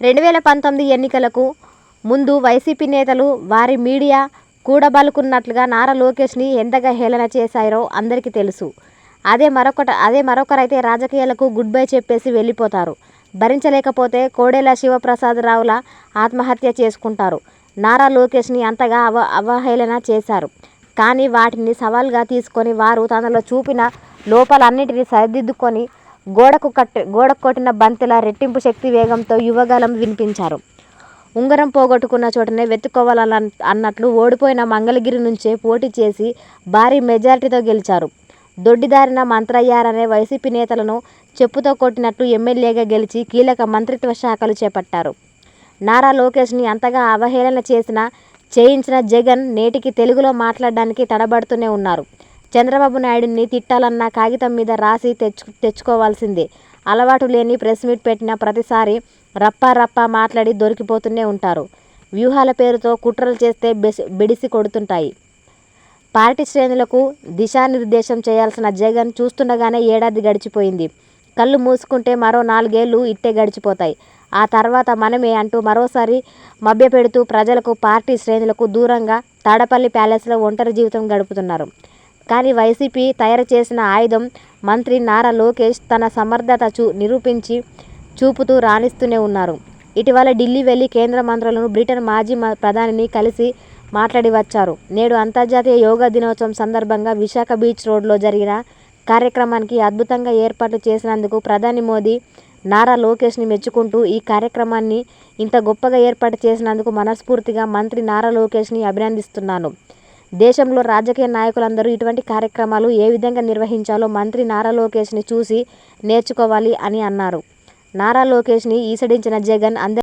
రెండు వేల పంతొమ్మిది ఎన్నికలకు ముందు వైసీపీ నేతలు వారి మీడియా కూడబలుకున్నట్లుగా నారా లోకేష్ని ఎంతగా హేళన చేశారో అందరికీ తెలుసు. అదే మరొకట అదే మరొకరైతే రాజకీయాలకు గుడ్ బై చెప్పేసి వెళ్ళిపోతారు భరించలేకపోతే కోడెల శివప్రసాదరావులా ఆత్మహత్య చేసుకుంటారు. నారా లోకేష్ని అంతగా అవ అవహేళన చేశారు. కానీ వాటిని సవాల్గా తీసుకొని వారు తనలో చూపిన లోపాలన్నిటినీ సరిదిద్దుకొని గోడకు కట్టి గోడకు కొట్టిన బంతిలా రెట్టింపు శక్తి వేగంతో యువగళం వినిపించారు. ఉంగరం పోగొట్టుకున్న చోటనే వెతుక్కోవాలని అన్నట్లు ఓడిపోయిన మంగళగిరి నుంచే పోటీ చేసి భారీ మెజారిటీతో గెలిచారు. దొడ్డిదారిన మంత్రయ్యారనే వైసీపీ నేతలను చెప్పుతో కొట్టినట్లు ఎమ్మెల్యేగా గెలిచి కీలక మంత్రిత్వ శాఖలు చేపట్టారు. నారా లోకేష్ని అంతగా అవహేళన చేసిన చేయించిన జగన్ నేటికి తెలుగులో మాట్లాడడానికి తడబడుతూనే ఉన్నారు. చంద్రబాబు నాయుడిని తిట్టాలన్నా కాగితం మీద రాసి తెచ్చు తెచ్చుకోవాల్సిందే అలవాటు లేని ప్రెస్ మీట్ పెట్టిన ప్రతిసారి రప్పా రప్పా మాట్లాడి దొరికిపోతూనే ఉంటారు. వ్యూహాల పేరుతో కుట్రలు చేస్తే బెసి బెడిసి కొడుతుంటాయి. పార్టీ శ్రేణులకు దిశానిర్దేశం చేయాల్సిన జగన్ చూస్తుండగానే ఏడాది గడిచిపోయింది. కళ్ళు మూసుకుంటే మరో నాలుగేళ్ళు ఇట్టే గడిచిపోతాయి. ఆ తర్వాత మనమే అంటూ మరోసారి మభ్యపెడుతూ ప్రజలకు పార్టీ శ్రేణులకు దూరంగా తాడపల్లి ప్యాలెస్లో ఒంటరి జీవితం గడుపుతున్నారు. కానీ వైసీపీ తయారు చేసిన ఆయుధం మంత్రి నారా లోకేష్ తన సమర్థత చూ నిరూపించి చూపుతూ రాణిస్తూనే ఉన్నారు. ఇటీవల ఢిల్లీ వెళ్ళి కేంద్ర మంత్రులను, బ్రిటన్ మాజీ ప్రధానిని కలిసి మాట్లాడి వచ్చారు. నేడు అంతర్జాతీయ యోగా దినోత్సవం సందర్భంగా విశాఖ బీచ్ రోడ్లో జరిగిన కార్యక్రమానికి అద్భుతంగా ఏర్పాట్లు చేసినందుకు ప్రధాని మోదీ నారా లోకేష్ని మెచ్చుకుంటూ ఈ కార్యక్రమాన్ని ఇంత గొప్పగా ఏర్పాటు చేసినందుకు మనస్ఫూర్తిగా మంత్రి నారా లోకేష్ని అభినందిస్తున్నాను. దేశంలో రాజకీయ నాయకులందరూ ఇటువంటి కార్యక్రమాలు ఏ విధంగా నిర్వహించాలో మంత్రి నారా లోకేష్ని చూసి నేర్చుకోవాలి అని అన్నారు. నారా లోకేష్ని ఈసడించిన జగన్ అందరి